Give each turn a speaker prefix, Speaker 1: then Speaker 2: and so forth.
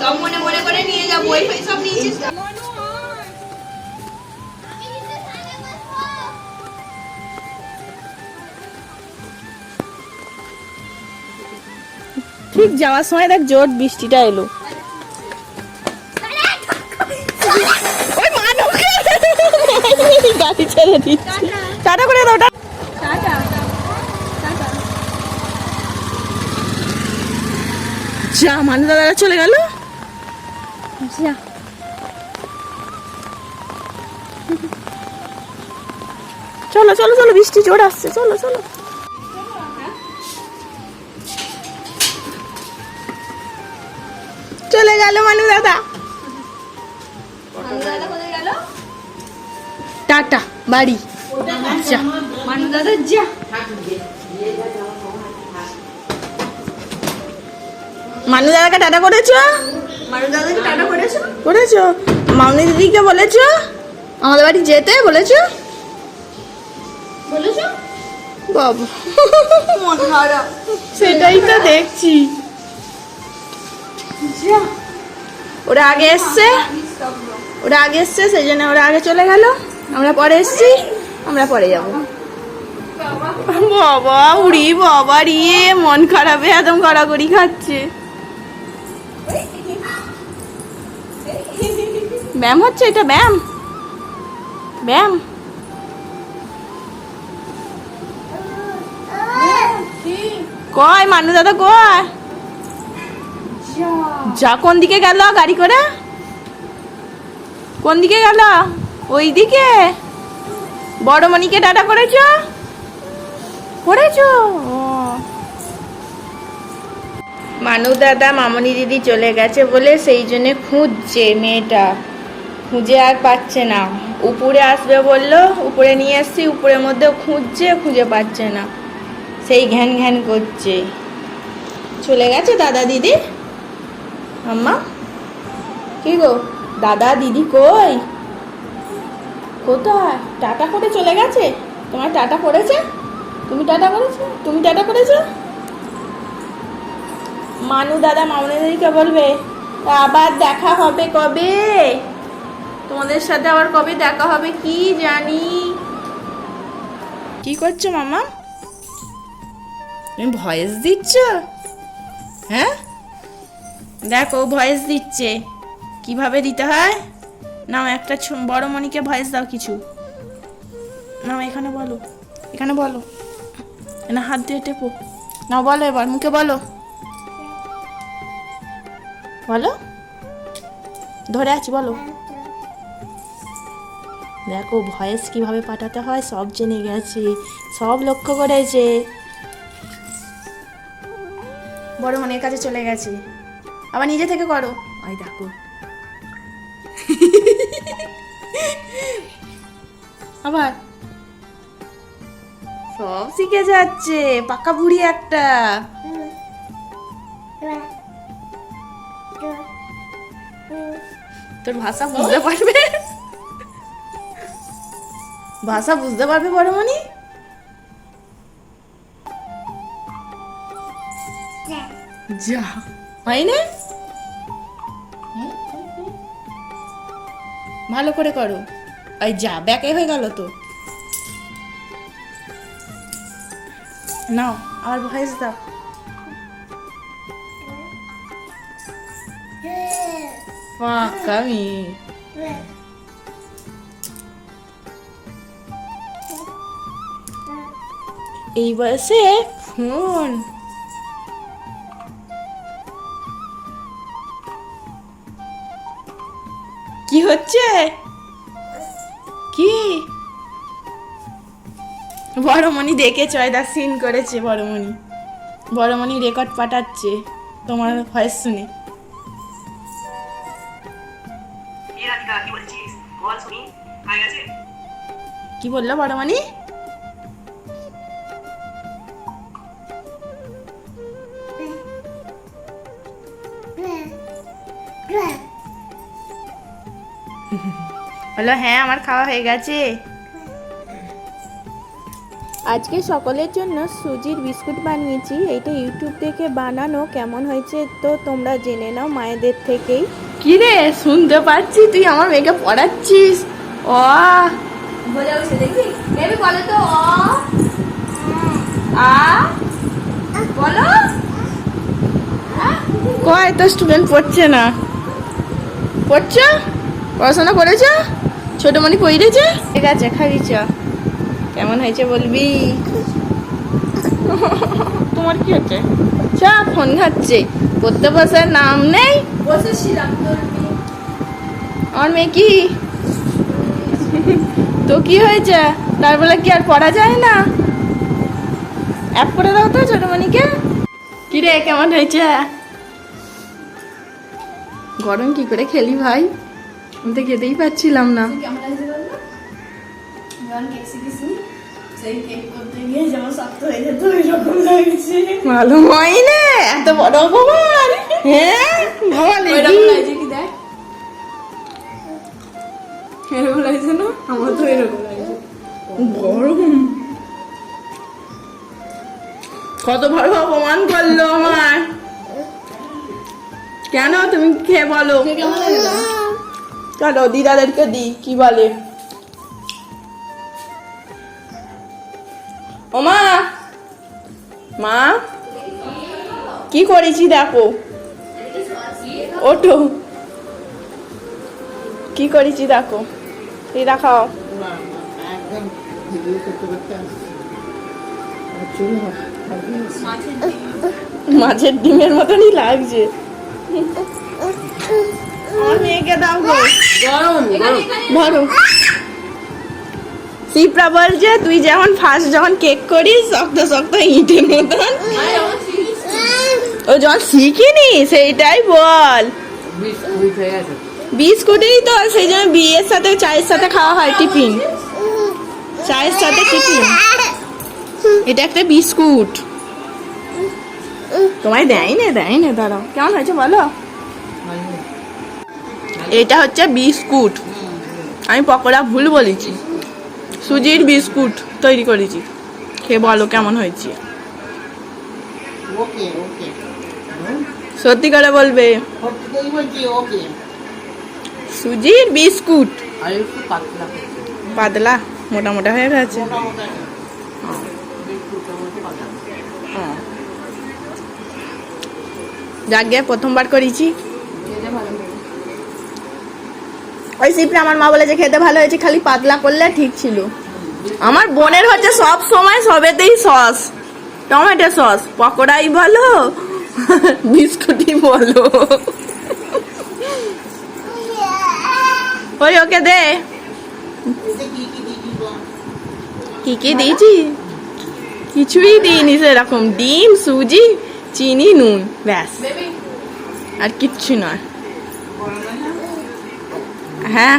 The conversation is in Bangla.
Speaker 1: সব মনে মনে করে নিয়ে ফই সব
Speaker 2: ঠিক যাওয়ার সময় দেখ জোর বৃষ্টিটা এলো। ওই গাড়ি ছেড়ে দিচ্ছি। টাটা করে যা, মানু দাদারা চলে গেল। যা চলো চলো চলো বৃষ্টি জোর আসছে চলো চলো। চলে গেল মানু দাদা। টাটা বাড়ি।
Speaker 1: মানু দাদা যা।
Speaker 2: মানু দাদাকে টাটা করেছ?
Speaker 1: করেছ?
Speaker 2: মামনি দিদিকে বলেছ? আমাদের বাড়ি যেতে বলেছ?
Speaker 1: বলেছ?
Speaker 2: বাবা। সেটাই তো দেখছি। ওরা আগে এসছে। ওরা আগে এসছে সেই জন্য ওরা আগে চলে গেল। আমরা পরে এসছি আমরা পরে যাব। বাবা। উড়ি বাবা রিয়ে মন খারাপে একদম কড়াকড়ি খাচ্ছে। ব্যায়াম হচ্ছে এটা ব্যায়াম ব্যায়াম কয়, মানু দাদা কয়? যা, কোন দিকে গেল গাড়ি করে? কোন দিকে গেল? ওই দিকে? বড় মণিকে টাটা করেছ? করেছ। মানু দাদা, মামনি দিদি চলে গেছে বলে সেই জন্য খুঁজছে মেয়েটা। খুঁজে আর পাচ্ছে না। উপরে আসবে বলল, উপরে নিয়ে এসছি, উপরের মধ্যে খুঁজছে, খুঁজে পাচ্ছে না। সেই ঘ্যান ঘ্যান করছে। চলে গেছে দাদা দিদি? আম্মা? কি গো? দাদা দিদি কই? কোথায়? টাটা করে চলে গেছে? তোমার টাটা করেছে? তুমি টাটা করেছ? তুমি টাটা করেছ? মানু দাদা মামনি দিদিকে বলবে, আবার দেখা হবে কবে? তোমাদের সাথে আবার কবে দেখা হবে কি জানি? কি করছ মামা? তুমি ভয়েস দিচ্ছ? হ্যাঁ? দেখো ভয়েস দিচ্ছে। কীভাবে দিতে হয়? নাও, একটা বড় মনিকে ভয়েস দাও কিছু। নাও, এখানে বলো। এখানে বলো। না হাত দিয়ে টেপো। নাও, বলো এবার, মুখে বলো। বলো? ধরে আছি, বলো। দেখো ভয়েস কীভাবে পাঠাতে হয়, সব জেনে গেছে। সব লক্ষ্য করেছে বড় মনের কাছে চলে গেছে। আবার নিজে থেকে করো। ওই দেখো। আবার সব শিখে যাচ্ছে, পাকা বুড়ি একটা। তোর ভাষা বুঝতে পারবে? ভাষা বুঝতে পারবে বড় মনি যা হয় না ভালো করে করো। ওই যা, ব্যাকে হয়ে গেল তো। নাও আর ভয়েস দাও। ফাঁকা মেয়ে। এই বয়সে ফোন। কি হচ্ছে? কি? বড়মণি দেখে চয়দা সিন করেছে বড়মণি। বড়মণি রেকর্ড পাঠাচ্ছে তোমার ভয়েস শুনে।
Speaker 3: কি
Speaker 2: বলল বড়মণি? বলল হ্যাঁ আমার খাওয়া হয়ে গেছে। আজকে সকলের জন্য সুজির বিস্কুট বানিয়েছি। এইটা ইউটিউব থেকে বানানো কেমন হয়েছে তো তোমরা জেনে নাও মায়েদের থেকেই। কি রে শুনতে পাচ্ছি তুই আমার মেয়েকে পড়াচ্ছিস? ও
Speaker 1: বলে উঠে দেখি বেবি বলো তো অ
Speaker 2: আ
Speaker 1: বলো।
Speaker 2: কয় তো স্টুডেন্ট পড়ছে না? পড়ছ? পড়াশোনা করেছ? ছোট মনি পড়েছে ঠিক আছে খাবি চ কেমন হয়েছে বলবি? তোমার কি হচ্ছে চা ফোন ঘাটছে। পড়তে বসার নাম নেই।
Speaker 1: বসেছিলাম মেয়ে।
Speaker 2: আমার মেয়ে কি? তো কি হয়েছে? তার বলে কি আর পড়া যায় না? অ্যাপ করে দাও তো ছোটমণিকে। কি রে কেমন হয়েছে? গরম কি করে খেলি ভাই? আমি তো খেতেই পাচ্ছিলাম না।
Speaker 1: হয়ে এরকম
Speaker 2: ভালো এত বড় অপমান। হ্যাঁ
Speaker 1: লাগছে না? আমার তো এরকম লাগছে।
Speaker 2: গরম। কত বড় অপমান করল আমার। কেন তুমি খেয়ে বলো?
Speaker 1: কেমন
Speaker 2: চলো দিদাদেরকে দি কি বলে? ও মা! মা! কি করেছি দেখো? ওঠো। কি করেছি দেখো? এই
Speaker 4: চুল
Speaker 2: মাছের ডিমের মতনই লাগছে। মেয়েকে দাও গো।
Speaker 4: গরম
Speaker 2: ধরো শিপ্রা বলছে তুই যেমন ফার্স্ট যখন কেক করিস শক্ত শক্ত ইটের মতন। ও যখন শিখিনি সেইটাই বল।
Speaker 4: বিস্কুট
Speaker 2: বিস্কুটেই তো সেই জন্য বিয়ের সাথে চায়ের সাথে খাওয়া হয় টিফিন। চায়ের সাথে টিফিন। এটা একটা বিস্কুট। তোমায় দেয় না দেয় না দাঁড়াও। কেমন হয়েছে বলো? এটা হচ্ছে বিস্কুট। আমি পকোড়া ভুল বলেছি। সুজির বিস্কুট তৈরি করেছি। খেয়ে বলো কেমন হয়েছে? সত্যি করে বলবে। সুজির বিস্কুট।
Speaker 4: পাতলা
Speaker 2: মোটা মোটা হয়ে গেছে। যাক প্রথমবার করেছি। ওই সিপরে আমার মা বলে যে খেতে ভালো হয়েছে, খালি পাতলা করলে ঠিক ছিল। আমার বোনের হচ্ছে সব সময় সবেতেই সস। টমেটো সস, পকোড়াই বলো, বিস্কুটই বলো। ওই ওকে দে? কি কি দিয়েছি? কিছুই দিইনি সেরকম। ডিম, সুজি, চিনি, নুন, ব্যাস। আর কিচ্ছু নয়। হ্যাঁ